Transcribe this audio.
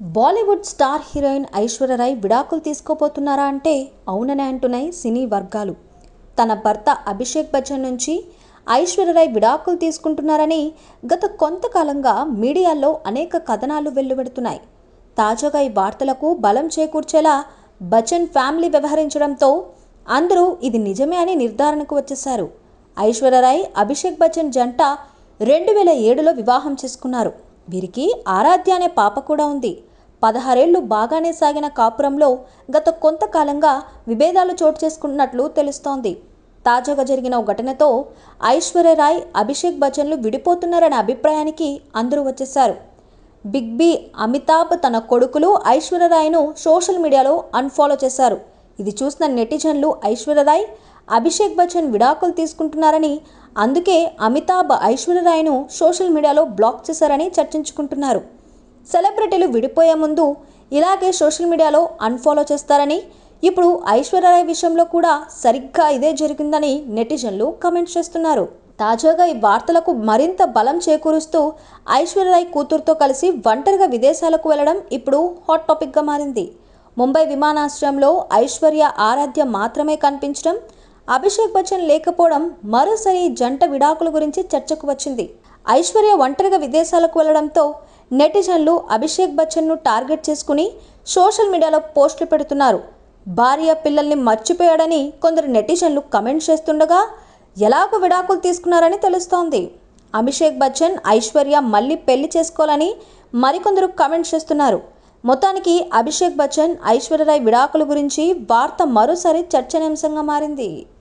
Bollywood star heroine Aishwarya Rai విడాకులు తీసుకోబోతున్నారా అంటే అవుననే అంటున్నాయి సినీ వర్గాలు. తన భర్త అభిషేక్ బచ్చన్ నుంచి ఐశ్వర్యరాయ్ విడాకులు తీసుకుంటున్నారని గత కొంతకాలంగా మీడియాలో అనేక కథనాలు వెల్లువెడుతున్నాయి. తాజాగా ఈ వార్తలకు బలం చేకూర్చేలా బచ్చన్ ఫ్యామిలీ వ్యవహరించడంతో అందరూ ఇది నిజమే అని నిర్ధారణకు వచ్చేశారు. ఐశ్వర్యరాయ్ అభిషేక్ బచ్చన్ జంట రెండు వేల ఏడులో వివాహం చేసుకున్నారు. వీరికి ఆరాధ్య అనే పాప కూడా ఉంది. పదహారేళ్ళు బాగానే సాగిన కాపురంలో గత కొంతకాలంగా విభేదాలు చోటు చేసుకున్నట్లు తెలుస్తోంది. తాజాగా జరిగిన ఓ ఘటనతో ఐశ్వర్యరాయ్ అభిషేక్ బచ్చన్లు విడిపోతున్నారనే అభిప్రాయానికి అందరూ వచ్చేశారు. బిగ్ బి అమితాబ్ తన కొడుకులు ఐశ్వర్యరాయ్ను సోషల్ మీడియాలో అన్ఫాలో చేశారు. ఇది చూసిన నెటిజన్లు ఐశ్వర్యరాయ్ అభిషేక్ బచ్చన్ విడాకులు తీసుకుంటున్నారని అందుకే అమితాబ్ ఐశ్వర్యరాయ్ను సోషల్ మీడియాలో బ్లాక్ చేశారని చర్చించుకుంటున్నారు. సెలబ్రిటీలు విడిపోయే ముందు ఇలాగే సోషల్ మీడియాలో అన్ఫాలో చేస్తారని ఇప్పుడు ఐశ్వర్యరాయ్ విషయంలో కూడా సరిగ్గా ఇదే జరిగిందని నెటిజన్లు కమెంట్ చేస్తున్నారు. తాజాగా ఈ వార్తలకు మరింత బలం చేకూరుస్తూ ఐశ్వర్యరాయ్ కూతురుతో కలిసి ఒంటరిగా విదేశాలకు వెళ్ళడం ఇప్పుడు హాట్ టాపిక్గా మారింది. ముంబై విమానాశ్రయంలో ఐశ్వర్య ఆరాధ్య మాత్రమే కనిపించడం అభిషేక్ బచ్చన్ లేకపోవడం మరోసారి జంట విడాకుల గురించి చర్చకు వచ్చింది. ఐశ్వర్య ఒంటరిగా విదేశాలకు వెళ్ళడంతో నెటిజన్లు అభిషేక్ బచ్చన్ను టార్గెట్ చేసుకుని సోషల్ మీడియాలో పోస్టులు పెడుతున్నారు. భార్య పిల్లల్ని మర్చిపోయాడని కొందరు నెటిజన్లు కమెంట్ చేస్తుండగా ఎలాగో విడాకులు తీసుకున్నారని తెలుస్తోంది. అభిషేక్ బచ్చన్ ఐశ్వర్య మళ్ళీ పెళ్ళి చేసుకోవాలని మరికొందరు కమెంట్ చేస్తున్నారు. మొత్తానికి అభిషేక్ బచ్చన్ ఐశ్వర్యరాయ్ విడాకుల గురించి వార్త మరోసారి చర్చనీయాంశంగా మారింది.